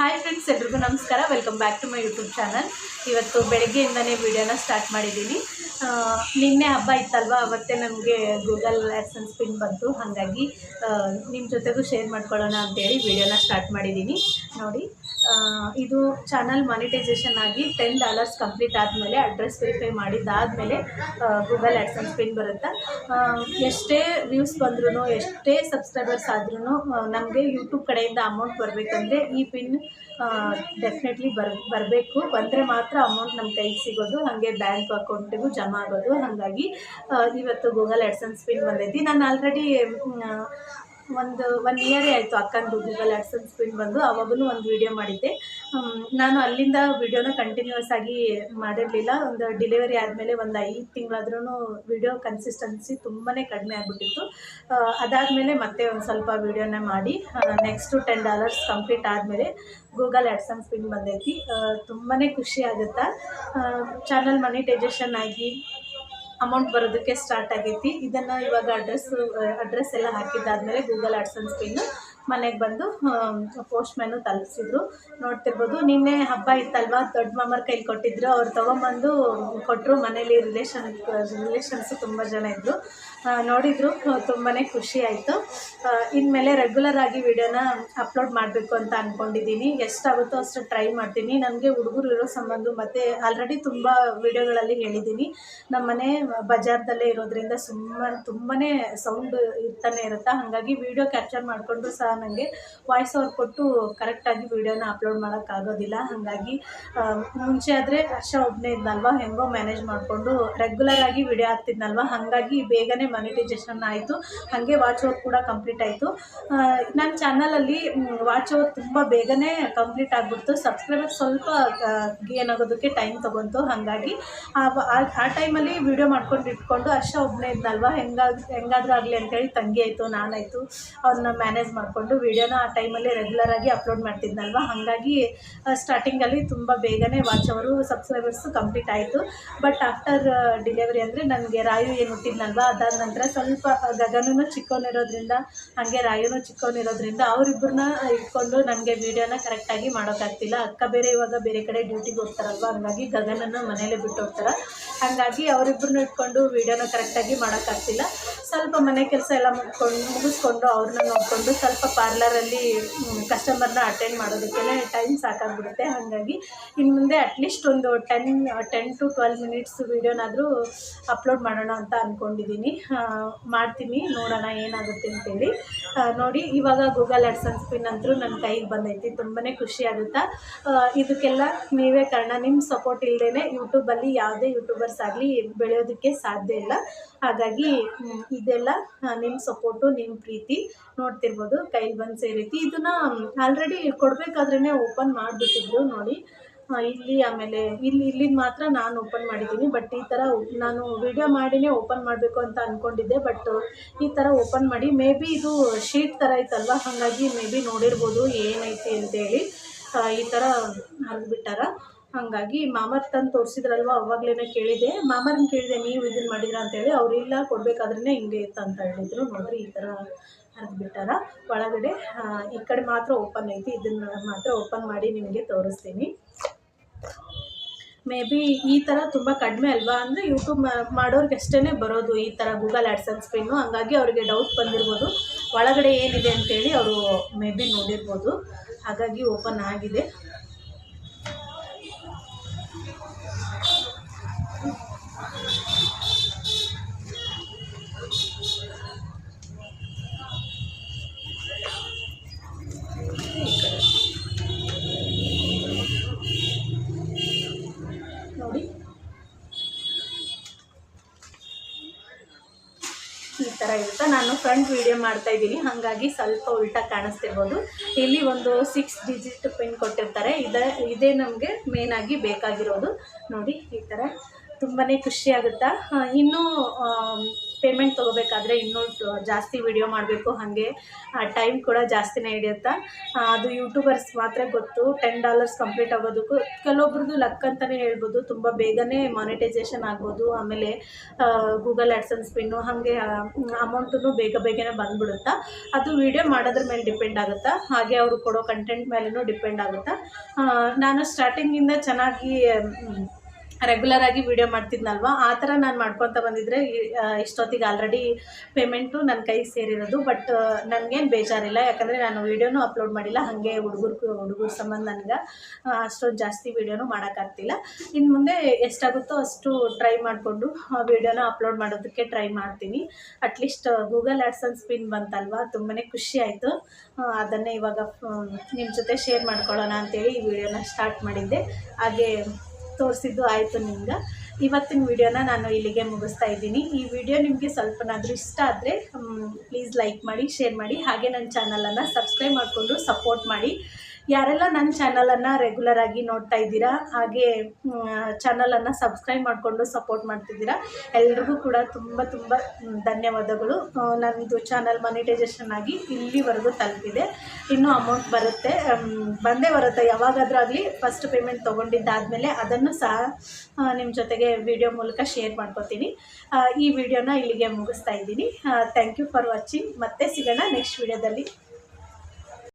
Hi friends ಎಲ್ರಿಗೂ ನಮಸ್ಕಾರ. Welcome back to my YouTube channel ಇವತ್ತು ಬೆಳಗ್ಗೆಯಿಂದನೇ ವಿಡಿಯೋನ ಸ್ಟಾರ್ಟ್ ಮಾಡಿದ್ದೀನಿ. ನಿನ್ನೆ ಹಬ್ಬ ಇತ್ತಲ್ವ? ಅವತ್ತೇ ನಮಗೆ ಗೂಗಲ್ ಆ್ಯಡ್ಸನ್ಸ್ ಪಿನ್ ಬಂತು. ಹಾಗಾಗಿ ನಿಮ್ಮ ಜೊತೆಗೂ ಶೇರ್ ಮಾಡ್ಕೊಳ್ಳೋಣ ಅಂತೇಳಿ ವಿಡಿಯೋನ ಸ್ಟಾರ್ಟ್ ಮಾಡಿದ್ದೀನಿ. ನೋಡಿ ಇದು ಚಾನಲ್ ಮಾನಿಟೈಸೇಷನ್ ಆಗಿ ಟೆನ್ ಡಾಲರ್ಸ್ ಕಂಪ್ಲೀಟ್ ಆದಮೇಲೆ ಅಡ್ರೆಸ್ ವೆರಿಫೈ ಮಾಡಿದ್ದಾದಮೇಲೆ ಗೂಗಲ್ ಆ್ಯಡ್ಸನ್ಸ್ ಪಿನ್ ಬರುತ್ತೆ. ಎಷ್ಟೇ ವ್ಯೂಸ್ ಬಂದ್ರೂ ಎಷ್ಟೇ ಸಬ್ಸ್ಕ್ರೈಬರ್ಸ್ ಆದ್ರೂ ನಮಗೆ ಯೂಟ್ಯೂಬ್ ಕಡೆಯಿಂದ ಅಮೌಂಟ್ ಬರಬೇಕಂದ್ರೆ ಈ ಪಿನ್ ಡೆಫಿನೆಟ್ಲಿ ಬರ್, ಬರಬೇಕು. ಬಂದರೆ ಮಾತ್ರ ಅಮೌಂಟ್ ನಮ್ಮ ಕೈಗೆ ಸಿಗೋದು, ಹಾಗೆ ಬ್ಯಾಂಕ್ ಅಕೌಂಟಿಗೂ ಜಮಾ ಆಗೋದು. ಹಾಗಾಗಿ ಇವತ್ತು ಗೂಗಲ್ ಆ್ಯಡ್ಸನ್ಸ್ ಪಿನ್ ಬಂದೈತಿ. ನಾನು ಆಲ್ರೆಡಿ ಒಂದು ಒನ್ ಇಯರೇ ಆಯಿತು ಅಕ್ಕಂದು ಗೂಗಲ್ ಆ್ಯಡ್ಸನ್ಸ್ ಪಿನ್ ಬಂದು. ಅವಾಗೂ ಒಂದು ವಿಡಿಯೋ ಮಾಡಿದ್ದೆ. ನಾನು ಅಲ್ಲಿಂದ ವಿಡಿಯೋನ ಕಂಟಿನ್ಯೂಸ್ ಆಗಿ ಮಾಡಿರಲಿಲ್ಲ. ಒಂದು ಡೆಲಿವರಿ ಆದಮೇಲೆ ಒಂದು ಐದು ತಿಂಗಳಾದ್ರೂ ವಿಡಿಯೋ ಕನ್ಸಿಸ್ಟೆನ್ಸಿ ತುಂಬಾ ಕಡಿಮೆ ಆಗಿಬಿಟ್ಟಿತ್ತು. ಅದಾದಮೇಲೆ ಮತ್ತೆ ಒಂದು ಸ್ವಲ್ಪ ವಿಡಿಯೋನ ಮಾಡಿ. ನೆಕ್ಸ್ಟು ಟೆನ್ ಡಾಲರ್ಸ್ ಕಂಪ್ಲೀಟ್ ಆದಮೇಲೆ ಗೂಗಲ್ ಆ್ಯಡ್ಸನ್ಸ್ ಪಿನ್ ಬಂದೈತಿ. ತುಂಬಾ ಖುಷಿ ಆಗುತ್ತೆ? ಚಾನಲ್ ಮನಿಟೈಜೇಷನ್ ಆಗಿ ಅಮೌಂಟ್ ಬರೋದಕ್ಕೆ ಸ್ಟಾರ್ಟ್ ಆಗೈತಿ. ಇದನ್ನು ಇವಾಗ ಅಡ್ರೆಸ್ ಅಡ್ರೆಸ್ ಎಲ್ಲ ಹಾಕಿದ್ದಾದಮೇಲೆ ಗೂಗಲ್ ಆಡ್ಸನ್ಸ್ ಪಿನ್ನು ಮನೆಗೆ ಬಂದು ಪೋಸ್ಟ್ ಮ್ಯಾನು ತಲುಪಿಸಿದ್ರು ನೋಡ್ತಿರ್ಬೋದು, ನಿನ್ನೆ ಹಬ್ಬ ಇತ್ತಲ್ವ? ದೊಡ್ಡ ಮಾಮರ್ ಕೈಲಿ ಕೊಟ್ಟಿದ್ರು. ಅವ್ರು ತೊಗೊಂಬಂದು ಕೊಟ್ಟರು ಮನೇಲಿ ರಿಲೇಷನ್ ರಿಲೇಷನ್ಸು ತುಂಬ ಜನ ಇದ್ದರು ನೋಡಿದ್ರು. ತುಂಬಾ ಖುಷಿ ಆಯಿತು. ಇನ್ಮೇಲೆ ರೆಗ್ಯುಲರ್ ಆಗಿ ವಿಡಿಯೋನ ಅಪ್ಲೋಡ್ ಮಾಡಬೇಕು ಅಂತ ಅಂದ್ಕೊಂಡಿದ್ದೀನಿ ಎಷ್ಟಾಗುತ್ತೋ ಅಷ್ಟು ಟ್ರೈ ಮಾಡ್ತೀನಿ. ನನಗೆ ಹುಡುಗರು ಇರೋ ಸಂಬಂಧ ಮತ್ತು ಆಲ್ರೆಡಿ ತುಂಬ ವಿಡಿಯೋಗಳಲ್ಲಿ ಹೇಳಿದ್ದೀನಿ ನಮ್ಮ ಮನೆ ಬಜಾರ್ದಲ್ಲೇ ಇರೋದ್ರಿಂದ ಸುಮ್ಮನೆ ತುಂಬಾ ಸೌಂಡ್ ಇರ್ತಾನೆ ಇರುತ್ತೆ? ಹಾಗಾಗಿ ವಿಡಿಯೋ ಕ್ಯಾಪ್ಚರ್ ಮಾಡಿಕೊಂಡು ಸಹ ನನಗೆ ವಾಯ್ಸ್ ಓವರ್ ಕೊಟ್ಟು ಕರೆಕ್ಟಾಗಿ ವಿಡಿಯೋನ ಅಪ್ಲೋಡ್ ಮಾಡೋಕ್ಕಾಗೋದಿಲ್ಲ ಹಾಗಾಗಿ ಮುಂಚೆ ಆದರೆ ಹರ್ಷ ಒಬ್ಬನೇ ಇದ್ನಲ್ವ? ಹೆಂಗೋ ಮ್ಯಾನೇಜ್ ಮಾಡಿಕೊಂಡು ರೆಗ್ಯುಲರ್ ಆಗಿ ವಿಡಿಯೋ ಆಗ್ತಿದ್ನಲ್ವ ಹಾಗಾಗಿ ಬೇಗನೆ ಮನಿಟೈಸೇಷನ್ ಆಯಿತು. ಹಾಗೆ ವಾಚ್ ಓವರ್ ಕೂಡ ಕಂಪ್ಲೀಟ್ ಆಯಿತು. ನನ್ನ ಚಾನಲಲ್ಲಿ ವಾಚ್ ಓವರ್ ತುಂಬ ಬೇಗನೆ ಕಂಪ್ಲೀಟ್ ಆಗಿಬಿಡ್ತು. ಸಬ್ಸ್ಕ್ರೈಬರ್ ಸ್ವಲ್ಪ ಏನಾಗೋದಕ್ಕೆ ಟೈಮ್ ತೊಗೊಂತು. ಹಾಗಾಗಿ, ಆ ಟೈಮಲ್ಲಿ ವಿಡಿಯೋ ಮಾಡ್ಕೊಂಡು ಇಟ್ಕೊಂಡು ಹರ್ಷ ಒಬ್ಬನೇ ಇದ್ನಲ್ವ? ಹೆಂಗಾಗ ಹೆಂಗಾದ್ರೂ ಆಗಲಿ ಅಂತೇಳಿ ತಂಗಿ ಆಯಿತು, ನಾನಾಯಿತು. ಅವ್ರನ್ನ ಮ್ಯಾನೇಜ್ ಮಾಡಿಕೊಂಡು ವೀಡಿಯೋನ ಆ ಟೈಮಲ್ಲಿ ರೆಗ್ಯುಲರ್ ಆಗಿ ಅಪ್ಲೋಡ್ ಮಾಡ್ತಿದ್ನಲ್ವ? ಹಾಗಾಗಿ ಸ್ಟಾರ್ಟಿಂಗಲ್ಲಿ ತುಂಬ ಬೇಗನೆ ವಾಚ್ ಅವರು ಸಬ್ಸ್ಕ್ರೈಬರ್ಸು ಕಂಪ್ಲೀಟ್ ಆಯಿತು. ಬಟ್ ಆಫ್ಟರ್ ಡಿಲೆವರಿ ಅಂದರೆ ನನಗೆ ರಾಯು ಏನು ಹುಟ್ಟಿದ್ನಲ್ವ? ಅದಾದ ನಂತರ ಸ್ವಲ್ಪ ಗಗನೂ ಚಿಕ್ಕವನಿರೋದ್ರಿಂದ ಹಾಗೆ ರಾಯುನು ಚಿಕ್ಕವನಿರೋದ್ರಿಂದ ಅವರಿಬ್ಬರನ್ನ ಇಟ್ಕೊಂಡು ನನಗೆ ವೀಡಿಯೋನ ಕರೆಕ್ಟಾಗಿ ಮಾಡೋಕ್ಕಾಗ್ತಿಲ್ಲ ಅಕ್ಕ ಬೇರೆ ಇವಾಗ ಬೇರೆ ಕಡೆ ಡ್ಯೂಟಿಗೆ ಹೋಗ್ತಾರಲ್ವ? ಹಂಗಾಗಿ ಗಗನನ್ನು ಮನೇಲೆ ಬಿಟ್ಟು ಹೋಗ್ತಾರೆ ಹಾಗಾಗಿ ಅವರಿಬ್ಬರನ್ನ ಇಟ್ಕೊಂಡು ವಿಡಿಯೋನ ಕರೆಕ್ಟಾಗಿ ಮಾಡೋಕ್ಕಾಗ್ತಿಲ್ಲ ಸ್ವಲ್ಪ ಮನೆ ಕೆಲಸ ಎಲ್ಲ ಮುಗ್ಕೊಂಡು, ಮುಗಿಸ್ಕೊಂಡು ಅವ್ರನ್ನ ನೋಡಿಕೊಂಡು ಸ್ವಲ್ಪ ಪಾರ್ಲರಲ್ಲಿ ಕಸ್ಟಮರ್ನ ಅಟೆಂಡ್ ಮಾಡೋದಕ್ಕೆಲ್ಲ ಟೈಮ್ ಸಾಕಾಗ್ಬಿಡುತ್ತೆ. ಹಾಗಾಗಿ ಇನ್ನು ಮುಂದೆ ಅಟ್ಲೀಸ್ಟ್ ಒಂದು ten ten to twelve minutes ವೀಡಿಯೋನಾದರೂ upload ಮಾಡೋಣ ಅಂತ ಅಂದ್ಕೊಂಡಿದ್ದೀನಿ ಮಾಡ್ತೀನಿ, ನೋಡೋಣ ಏನಾಗುತ್ತೆ ಅಂತೇಳಿ. ನೋಡಿ, ಇವಾಗ ಗೂಗಲ್ ಅಡ್ಸನ್ಸ್ ಪಿನ್ ಅಂತೂ ನನ್ನ ಕೈಗೆ ಬಂದೈತಿ ತುಂಬಾ ಖುಷಿ ಆಗುತ್ತಾ. ಇದಕ್ಕೆಲ್ಲ ನೀವೇ ಕಾರಣ ನಿಮ್ಮ ಸಪೋರ್ಟ್ ಇಲ್ಲದೇ ಯೂಟ್ಯೂಬಲ್ಲಿ ಯಾವುದೇ ಯೂಟ್ಯೂಬರ್ಸ್ ಆಗಲಿ ಬೆಳೆಯೋದಕ್ಕೆ ಸಾಧ್ಯ ಇಲ್ಲ. ಹಾಗಾಗಿ ಇದೆಲ್ಲ ನಿಮ್ಮ ಸಪೋರ್ಟು ನಿಮ್ಮ ಪ್ರೀತಿ ನೋಡ್ತಿರ್ಬೋದು, ಕೈಲಿ ಬಂದು ಸೇರೈತಿ. ಇದನ್ನು ಆಲ್ರೆಡಿ ಕೊಡಬೇಕಾದ್ರೇ ಓಪನ್ ಮಾಡಿಬಿಟ್ಟಿದ್ರು ನೋಡಿ. ಇಲ್ಲಿ ಆಮೇಲೆ ಇಲ್ಲಿ, ಇಲ್ಲಿಂದ ಮಾತ್ರ ನಾನು ಓಪನ್ ಮಾಡಿದ್ದೀನಿ ಬಟ್ ಈ ಥರ ನಾನು ವಿಡಿಯೋ ಮಾಡಿನೇ ಓಪನ್ ಮಾಡಬೇಕು ಅಂತ ಅಂದ್ಕೊಂಡಿದ್ದೆ ಬಟ್ ಈ ಥರ ಓಪನ್ ಮಾಡಿ ಮೇ ಬಿ ಇದು ಶೀಟ್ ಥರ ಐತಲ್ವ? ಹಾಗಾಗಿ ಮೇ ಬಿ ನೋಡಿರ್ಬೋದು, ಏನೈತಿ ಅಂತೇಳಿ. ಈ ಥರ ಹರಿದ್ಬಿಟ್ಟಾರ ಹಾಗಾಗಿ ಮಾಮರ್ ತಂದು ತೋರಿಸಿದ್ರಲ್ವ ಅವಾಗಲೇ ಕೇಳಿದೆ. ಮಾಮರ್ನ ಕೇಳಿದೆ, ನೀವು ಇದನ್ನ ಮಾಡಿದ್ರ? ಅಂತೇಳಿ ಇಲ್ಲ ಕೊಡಬೇಕಾದ್ರೇ ಹಿಂಗೆ ಇತ್ತು ಅಂತ ಹೇಳಿದ್ರು. ನೋಡ್ರಿ, ಈ ಥರ ಹರಿದ್ಬಿಟ್ಟಾರ ಒಳಗಡೆ ಈ ಕಡೆ ಮಾತ್ರ ಓಪನ್ ಐತಿ. ಇದನ್ನು ಮಾತ್ರ ಓಪನ್ ಮಾಡಿ ನಿಮಗೆ ತೋರಿಸ್ತೀನಿ. ಮೇ ಬಿ ಈ ಥರ ತುಂಬ ಕಡಿಮೆ ಅಲ್ವಾ? ಅಂದರೆ ಯೂಟ್ಯೂಬ್ ಮಾಡೋರ್ಗೆ ಅಷ್ಟೇ ಬರೋದು ಈ ಥರ ಗೂಗಲ್ ಆ್ಯಡ್ಸನ್ಸ್ ಪಿನ್ನು ಹಂಗಾಗಿ ಅವರಿಗೆ ಡೌಟ್ ಬಂದಿರ್ಬೋದು. ಒಳಗಡೆ ಏನಿದೆ ಅಂತೇಳಿ ಅವರು ಮೇ ಬಿ ನೋಡಿರ್ಬೋದು. ಹಾಗಾಗಿ ಓಪನ್ ಆಗಿದೆ. ಥರ ಇರುತ್ತೆ. ನಾನು ಫ್ರಂಟ್ ವಿಡಿಯೋ ಮಾಡ್ತಾ ಇದ್ದೀನಿ. ಹಾಗಾಗಿ ಸ್ವಲ್ಪ ಉಲ್ಟಾ ಕಾಣಿಸ್ತಿರ್ಬೋದು. ಇಲ್ಲಿ ಒಂದು ಸಿಕ್ಸ್ ಡಿಜಿಟ್ ಪಿನ್ ಕೊಟ್ಟಿರ್ತಾರೆ. ಇದೇ ಇದೇ ನಮಗೆ ಮೇನ್ ಆಗಿ ಬೇಕಾಗಿರೋದು. ನೋಡಿ, ಈ ಥರ ತುಂಬಾ ಖುಷಿ ಆಗುತ್ತಾ? ಇನ್ನೂ ಪೇಮೆಂಟ್ ತೊಗೋಬೇಕಾದ್ರೆ ಇನ್ನೂ ಜಾಸ್ತಿ ವಿಡಿಯೋ ಮಾಡಬೇಕು, ಹಾಗೆ ಟೈಮ್ ಕೂಡ ಜಾಸ್ತಿನೇ ಹಿಡಿಯುತ್ತಾ? ಅದು ಯೂಟ್ಯೂಬರ್ಸ್ ಮಾತ್ರ ಗೊತ್ತು ಟೆನ್ ಡಾಲರ್ಸ್ ಕಂಪ್ಲೀಟ್ ಆಗೋದಕ್ಕೂ, ಕೆಲವೊಬ್ರದ್ದು ಲಕ್ ಅಂತಲೇ ಹೇಳ್ಬೋದು, ತುಂಬ ಬೇಗನೆ ಮಾನಿಟೈಸೇಷನ್ ಆಗ್ಬೋದು, ಆಮೇಲೆ ಗೂಗಲ್ ಆ್ಯಡ್ಸನ್ಸ್ ಸ್ಪಿನ್ನು ಹಾಗೆ ಅಮೌಂಟು ಬೇಗ ಬೇಗನೆ ಬಂದ್ಬಿಡುತ್ತಾ? ಅದು ವಿಡಿಯೋ ಮಾಡೋದ್ರ ಮೇಲೆ ಡಿಪೆಂಡ್ ಆಗುತ್ತಾ? ಹಾಗೆ ಅವರು ಕೊಡೋ ಕಂಟೆಂಟ್ ಮೇಲೂ ಡಿಪೆಂಡ್ ಆಗುತ್ತಾ? ನಾನು ಸ್ಟಾರ್ಟಿಂಗಿಂದ ಚೆನ್ನಾಗಿ ರೆಗ್ಯುಲರ್ ಆಗಿ ವಿಡಿಯೋ ಮಾಡ್ತಿದ್ನಲ್ವ? ಆ ಥರ ನಾನು ಮಾಡ್ಕೊತ ಬಂದಿದ್ರೆ ಇಷ್ಟೊತ್ತಿಗೆ ಆಲ್ರೆಡಿ ಪೇಮೆಂಟು ನನ್ನ ಕೈಗೆ ಸೇರಿರೋದು. ಬಟ್ ನನಗೇನು ಬೇಜಾರಿಲ್ಲ. ಯಾಕಂದರೆ ನಾನು ವೀಡಿಯೋನೂ ಅಪ್ಲೋಡ್ ಮಾಡಿಲ್ಲ. ಹಾಗೆ ಹುಡುಗರು, ಹುಡುಗರ ಸಂಬಂಧ ನನಗೆ ಅಷ್ಟೊಂದು ಜಾಸ್ತಿ ವೀಡಿಯೋನೂ ಮಾಡೋಕ್ಕಾಗ್ತಿಲ್ಲ. ಇನ್ನು ಮುಂದೆ ಎಷ್ಟಾಗುತ್ತೋ ಅಷ್ಟು ಟ್ರೈ ಮಾಡಿಕೊಂಡು ವೀಡಿಯೋನ ಅಪ್ಲೋಡ್ ಮಾಡೋದಕ್ಕೆ ಟ್ರೈ ಮಾಡ್ತೀನಿ. At least Google AdSense pin ಬಂತಲ್ವಾ? ತುಂಬಾ ಖುಷಿ ಆಯಿತು. ಅದನ್ನೇ ಇವಾಗ ನಿಮ್ಮ ಜೊತೆ ಶೇರ್ ಮಾಡ್ಕೊಳ್ಳೋಣ ಅಂತೇಳಿ ಈ ವಿಡಿಯೋನ ಸ್ಟಾರ್ಟ್ ಮಾಡಿದ್ದೆ. ಹಾಗೆ ತೋರಿಸಿದ್ದು ಆಯಿತು ನಿಮ್ಗೆ. ಇವತ್ತಿನ ವಿಡಿಯೋನ ನಾನು ಇಲ್ಲಿಗೆ ಮುಗಿಸ್ತಾ ಇದ್ದೀನಿ. ಈ ವಿಡಿಯೋ ನಿಮಗೆ ಸ್ವಲ್ಪನಾದರೂ ಇಷ್ಟ ಆದರೆ ಪ್ಲೀಸ್ ಲೈಕ್ ಮಾಡಿ ಶೇರ್ ಮಾಡಿ. ಹಾಗೆ ನನ್ನ ಚಾನಲನ್ನು ಸಬ್ಸ್ಕ್ರೈಬ್ ಮಾಡಿಕೊಂಡು ಸಪೋರ್ಟ್ ಮಾಡಿ. ಯಾರೆಲ್ಲ ನನ್ನ ಚಾನಲನ್ನು ರೆಗ್ಯುಲರ್ ಆಗಿ ನೋಡ್ತಾ ಇದ್ದೀರಾ, ಹಾಗೆ ಚಾನಲನ್ನು ಸಬ್ಸ್ಕ್ರೈಬ್ ಮಾಡಿಕೊಂಡು ಸಪೋರ್ಟ್ ಮಾಡ್ತಿದ್ದೀರಾ, ಎಲ್ರಿಗೂ ಕೂಡ ತುಂಬ ತುಂಬ ಧನ್ಯವಾದಗಳು. ನನ್ನದು ಚಾನಲ್ ಮಾನಿಟೈಸೇಷನ್ ಆಗಿ ಇಲ್ಲಿವರೆಗೂ ತಲುಪಿದೆ. ಇನ್ನೂ ಅಮೌಂಟ್ ಬರುತ್ತೆ. ಬಂದೇ ಬರುತ್ತೆ. ಯಾವಾಗಾದರೂ ಆಗಲಿ ಫಸ್ಟ್ ಪೇಮೆಂಟ್ ತೊಗೊಂಡಿದ್ದಾದಮೇಲೆ ಅದನ್ನು ಸಹ ನಿಮ್ಮ ಜೊತೆಗೆ ವಿಡಿಯೋ ಮೂಲಕ ಶೇರ್ ಮಾಡ್ಕೋತೀನಿ. ಈ ವಿಡಿಯೋನ ಇಲ್ಲಿಗೆ ಮುಗಿಸ್ತಾ ಇದ್ದೀನಿ. ಥ್ಯಾಂಕ್ ಯು ಫಾರ್ ವಾಚಿಂಗ್ ಮತ್ತೆ ಸಿಗೋಣ ನೆಕ್ಸ್ಟ್ ವಿಡಿಯೋದಲ್ಲಿ